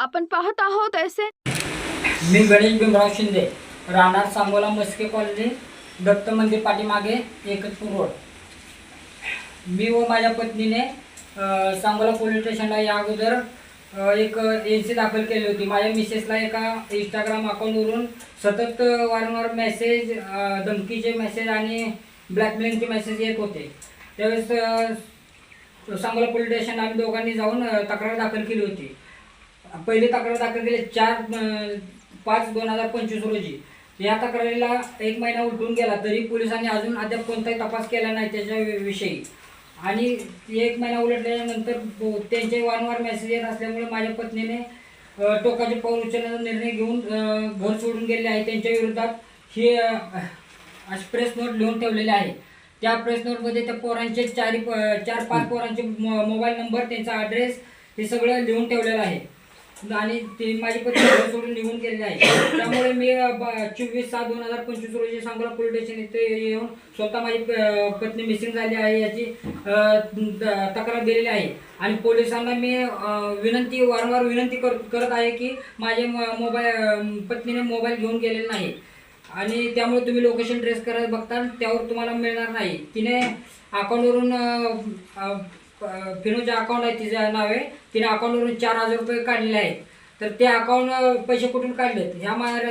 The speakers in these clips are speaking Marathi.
आपण पाहत आहोत ऐसे. मी गणेश भीमराव शिंदे राहणार सांगोला मस्के कॉलनी दत्त मंदिर पाठीमागे एकतपूर रोड. मी व माझ्या पत्नीने अ, सांगोला पोलीस स्टेशनला या अगोदर अ, एक एन दाखल केली होती. माझ्या मिसेसला एका इंस्टाग्राम अकाउंटवरून सतत वारंवार मेसेज अ, धमकीचे मेसेज आणि ब्लॅकमेलिंगचे मेसेज येत होते. त्यावेळेस अ, सांगोला पोलीस स्टेशनला आम्ही दोघांनी जाऊन अ, तक्रार दाखल केली होती. पहिली तक्रार दाखल केली चार पाच दोन हजार पंचवीस रोजी. या तक्रारीला एक महिना उलटून गेला तरी पोलिसांनी अजून अद्याप कोणताही तपास केला नाही त्याच्या विषयी. आणि एक महिना उलटल्यानंतर त्यांचे वारंवार मेसेज येत असल्यामुळे माझ्या पत्नीने टोकाचे पाऊल उचलण्याचा निर्णय घेऊन घर सोडून गेले आहे. त्यांच्या विरोधात ही अशी प्रेस नोट लिहून ठेवलेली आहे. त्या प्रेस नोटमध्ये त्या पोरांचे चारी प- चार पाच पोरांचे मो- मोबाईल नंबर त्यांचा ॲड्रेस हे सगळं लिहून ठेवलेलं आहे. आणि ते माझी पत्नी घर सोडून निघून गेलेली आहे त्यामुळे मी चोवीस सात दोन हजार पंचवीस रोजी सांगोला पोलीस स्टेशन इथे येऊन स्वतः माझी प- पत्नी मिसिंग झाली आहे याची द- तक्रार दिलेली आहे. आणि पोलिसांना मी विनंती वारंवार विनंती कर करत आहे की माझे मोबाईल पत्नीने मोबाईल घेऊन गेलेला नाही. आणि त्यामुळे तुम्ही लोकेशन ट्रेस करत बघता त्यावर तुम्हाला मिळणार नाही. तिने अकाउंटवरून फिनोचे अकाउंट आहे तिचं नाव आहे. तिने अकाउंटवरून चार हजार रुपये काढलेले आहेत. तर ते अकाउंट पैसे कुठून काढलेत? ह्या मार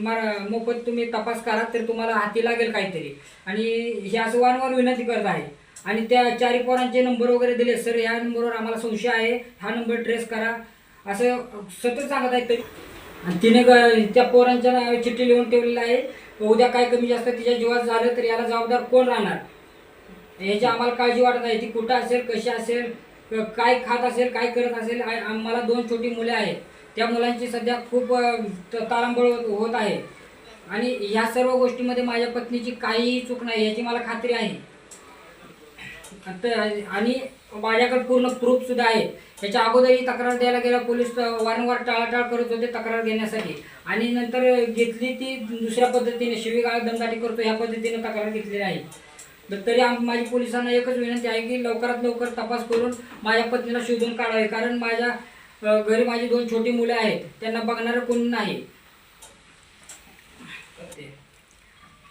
मार- मोफत तुम्ही तपास करा तर तुम्हाला हाती लागेल काहीतरी. आणि हे असं वारंवार विनंती करत आहे. आणि त्या चारी पोरांचे नंबर वगैरे दिले सर ह्या नंबरवर आम्हाला संशय आहे. हा नंबर ट्रेस करा. असं सतत सांगत आहे तरी आणि तिने ग- त्या पोरांच्या चिठ्ठी लिहून ठेवलेलं आहे. उद्या काय कमी जास्त तिच्या जीवात झालं तर याला जबाबदार कोण राहणार? याची आम्हाला काळजी वाटत आहे ती कुठं असेल कशी असेल काय खात असेल काय करत असेल आम्हाला दोन छोटी मुले आहेत. त्या मुलांची सध्या खूप तारांबळ होत- आहे. आणि ह्या सर्व गोष्टीमध्ये माझ्या पत्नीची काहीही चूक नाही याची मला खात्री आहे. आणि माझ्याकडे पूर्ण प्रूफ सुद्धा आहे. त्याच्या अगोदरही तक्रार द्यायला गेला पोलीस वारंवार टाळाटाळ करत होते तक्रार घेण्यासाठी. आणि नंतर घेतली ती दुसऱ्या पद्धतीने शिवीगाळ दमदाटी करतो ह्या पद्धतीने तक्रार घेतलेली आहे. तर तरी आम माझी पोलिसांना एकच विनंती आहे की लवकरात लवकर तपास करून माझ्या पत्नीला शोधून काढावे. कारण माझ्या घरी माझी दोन छोटी मुलं आहेत. त्यांना बघणारं कोणी नाही.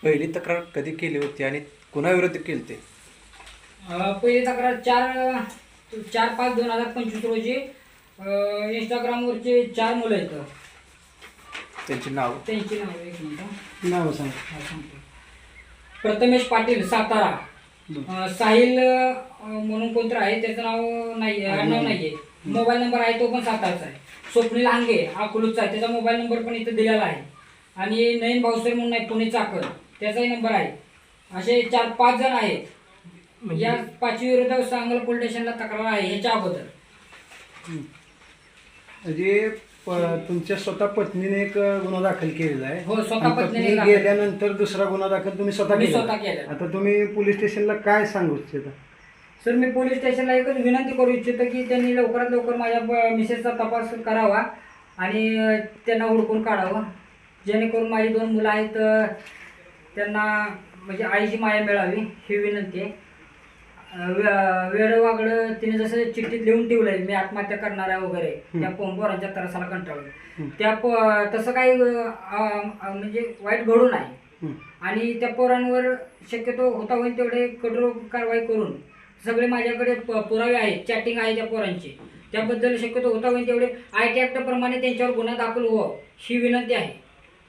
पहिली तक्रार कधी केली होती आणि कुणाविरोधात केली ते पहिली तक्रार चार चार पाच दोन हजार पंचवीस रोजी इंस्टाग्रामवरचे चार मुलं आहेत. त्यांची नाव? त्यांची नाव एक मिनिट नाव सांग. हा, सांगतो. प्रथमेश पाटील सातारा. अ, साहिल अ, म्हणून कोणतं आहे त्याचं नाव नाही नाव नाहीये. मोबाईल नंबर आहे तो पण साताराचा आहे. स्वप्नील हांगे कुलूचा आहे. त्याचा मोबाईल नंबर पण इथं दिलेला आहे. आणि नयन भाऊसर म्हणून आहे पुणे चाकर त्याचाही नंबर आहे. असे चार पाच जण आहेत. या पाचवी विरुद्ध सांगल पोलीस स्टेशनला तक्रार आहे ह्याच्या अगोदर. म्हणजे प- तुमच्या स्वतः पत्नीने एक गुन्हा दाखल केलेला आहे. हो, स्वतः आणि पत्नीने पत्नी दाखल- गेल्यानंतर दुसरा गुन्हा दाखल तुम्ही स्वतः मी केला स्वतः केला. आता तुम्ही पोलीस स्टेशनला काय सांगू इच्छिता? सर मी पोलीस स्टेशनला एकच विनंती करू इच्छितो की त्यांनी लवकरात लवकर माझ्या ब- मिसेसचा तपास करावा आणि अ, त्यांना हुडकून काढावं. जेणेकरून माझी दोन मुलं आहेत अ, त्यांना म्हणजे आईची माया मिळावी ही विनंती आहे. अ, वे- वेडवागडं तिने जसं चिठ्ठीत लिहून ठेवलंय मी आत्महत्या करणार आहे वगैरे त्या पोंबोरांच्या तरसाला कंटाळून. त्या प- तसं काही म्हणजे वाईट घडू नाही. आणि त्या पोरांवर शक्यतो होता होईल तेवढे कठोर कारवाई करून सगळे माझ्याकडे पुरावे आहेत चॅटिंग आहे त्या पोरांची. त्याबद्दल शक्यतो होता होईल तेवढे आय टी ॲक्टप्रमाणे त्यांच्यावर गुन्हा दाखल व्हावं ही विनंती आहे.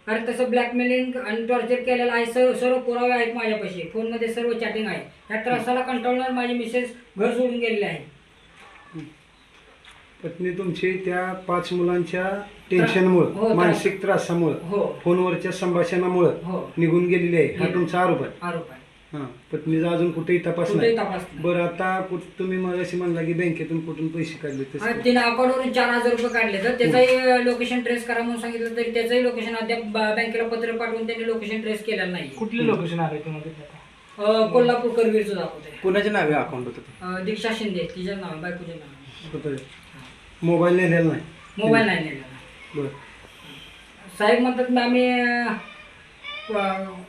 कारण तसं ब्लॅकमेलिंग आणि टॉर्चर केलेलं आहे सर्व सर्व पुरावे आहेत माझ्यापाशी. फोनमध्ये सर्व चॅटिंग आहे. ह्या त्रासाला कंटाळून माझी मिसेस घर सोडून गेलेली आहे. पत्नी तुमची त्या पाच मुलांच्या हो, टेन्शनमुळं. मानसिक त्रासामुळं हो. फोनवरच्या संभाषणामुळं हो. निघून गेलेली आहे. हा हो. तुमचा आरोप आहे. आरोप आहे. हा. पत्नीचा अजून कुठेही तपास कुठेही नाही. तपास नाही. बरं आता कुठ तुम्ही मग अशी म्हणला की बँकेतून कुठून पैसे काढले हा, तिने अकाउंटवरून चार हजार रुपये काढले तर त्याचंही लोकेशन ट्रेस करा म्हणून सांगितलं तरी त्याचंही लोकेशन अद्याप ब- बँकेला पत्र पाठवून त्यांनी लोकेशन ट्रेस केलेलं नाही कुठली लोकेशन आहे तुम्हाला अं, कोल्हापूर करवीरचं दाखवते कुणाच्या नावे अकाउंट होतं ते? अं, दीक्षा शिंदे तिचं नाव बायकोचं नाव कुठं मोबाईल नेलेला नाही? मोबाईल नाही नेलेला बरं. साहेब म्हणतात ना आम्ही अं, प-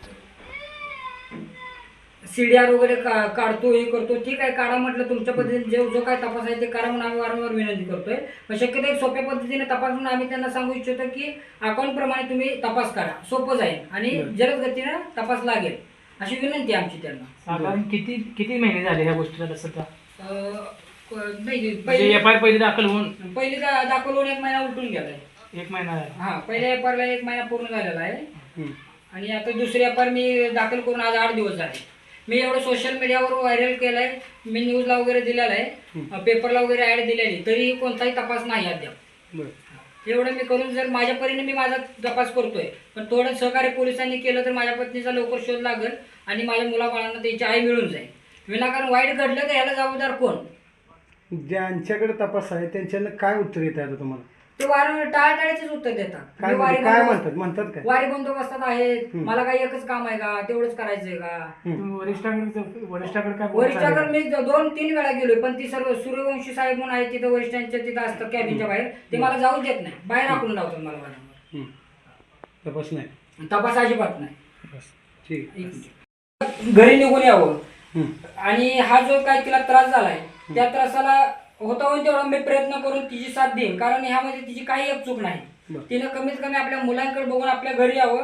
सी डी आर वगैरे का काढतो हे करतो ठीक आहे काढा म्हटलं तुमच्या पद्धतीने जो जो काय तपास आहे ते करा म्हणून आम्ही वारंवार विनंती करतोय. पण शक्यतो एक सोप्या पद्धतीने तपास म्हणून आम्ही त्यांना सांगू इच्छितो की अकाउंट प्रमाणे तुम्ही तपास करा. सोपं जाईल आणि. जलद गतीनं तपास लागेल. अशी विनंती आहे आमची त्यांना. साधारण किती किती महिने झाले ह्या गोष्टीला तसं अं, क- नाही म्हणजे पहिले एफ आय पहिली दाखल होऊन? पहिले दा- दाखवून एक महिना उलटून गेलाय. एक महिना झाला. हा पहिल्या एफ ला एक महिना पूर्ण झालेला आहे. आणि आता दुसरी एफ मी दाखल करून आज आठ दिवस झाले. मी एवढं सोशल मीडियावर व्हायरल केलंय. मी न्यूजला वगैरे दिलेलं आहे. पेपरला वगैरे ऍड दिलेली तरीही कोणताही तपास नाही अद्याप. एवढं मी करून जर माझ्या परीने मी माझा तपास करतोय पण थोडं सहकार्य पोलिसांनी केलं तर माझ्या पत्नीचा लवकर शोध लागेल आणि माझ्या मुलाबाळांना त्याची आई मिळून जाईल. विनाकारण वाईट घडलं तर याला जबाबदार कोण? ज्यांच्याकडे तपास आहे त्यांच्यानं काय उत्तर येत आहे तुम्हाला? ते वारंवार टाळाटाळीचेच उत्तर देतात. काय मी वारी म्हणजे काय बंदोबस्त- म्हणतात? म्हणतात काय? वारी बंदोबस्तात आहेत हं. मला काही एकच काम आहे का? तेवढंच करायचंय का. तुम्ही वरिष्ठाकडे वरिष्ठाकडे काय बोलता वरिष्ठाकडे का? मी द- दोन तीन वेळा गेलोय पण ती सर्व सूर्यवंशी साहेब म्हणून आहे तिथं वरिष्ठांच्या तिथं असतं कॅबिनच्या बाहेर. ते मला जाऊ देत नाही. बाहेर राखून लावतात मला वारंवार हं. तपास नाही. तपास अजिबात नाही. बस. ठीक आहे. घरी निघून यावं. हं. आणि हा जो काय तिला त्रास झालाय त्या त्रासाला होता होईल तेवढा मी प्रयत्न करून तिची साथ देईन. कारण ह्यामध्ये तिची काही एक चूक नाही. बरं. तिनं कमीत कमी आपल्या मुलांकडे बघून आपल्या घरी यावं.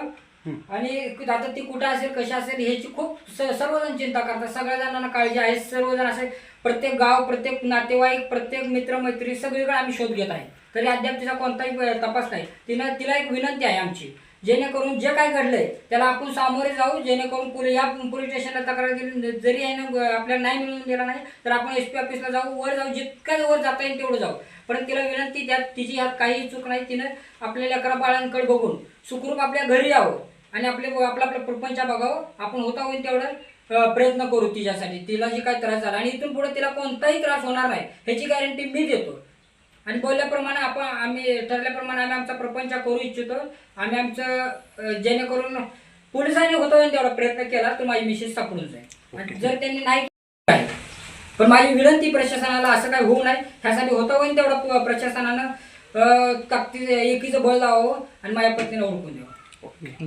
आणि आता ती कुठं असेल कशी असेल ह्याची खूप स- सर्वजण चिंता करतात. सगळ्या जणांना काळजी आहे. सर्वजण असे प्रत्येक गाव प्रत्येक नातेवाईक प्रत्येक मित्रमैत्री सगळीकडे आम्ही शोध घेत आहे. तरी अद्याप तिचा कोणताही अ, तपास नाही. तिनं तिला एक विनंती आहे आमची. जेणेकरून जे काय घडलंय त्याला आपण सामोरे जाऊ जेणेकरून पोलीस या पोलीस स्टेशनला तक्रार दिली जरी आहे ना आपल्याला नाही मिळून दिला नाही तर आपण एस पी ऑफिसला जाऊ वर जाऊ जितकं वर जाता येईल तेवढं जाऊ. पण तिला विनंती त्यात तिची ह्यात काही चूक नाही तिनं आपल्या लेकरा बाळांकडे बघून सुखरूप आपल्या घरी यावं आणि आपले आपला आपला प्रपंच बघावं आपण होता होईल तेवढं प्रयत्न करू तिच्यासाठी. तिला जी काय त्रास झाला आणि इथून पुढे तिला कोणताही त्रास होणार नाही ह्याची गॅरंटी मी देतो. आणि बोलल्याप्रमाणे आपण आम्ही ठरल्याप्रमाणे आम्ही आमचा प्रपंच करू इच्छितो. आम्ही आमचं जेणेकरून पोलिसांनी होता होईल तेवढा प्रयत्न केला तर माझी मिसेस सापडून जाईल. आणि जर त्यांनी नाही पण माझी विनंती प्रशासनाला असं काय होऊ नये. ह्यासाठी होता होईल तेवढं प्रशासनानं ताकदी एकीचं बळ लावावं आणि माझ्या पत्नीला ओळखून द्यावं.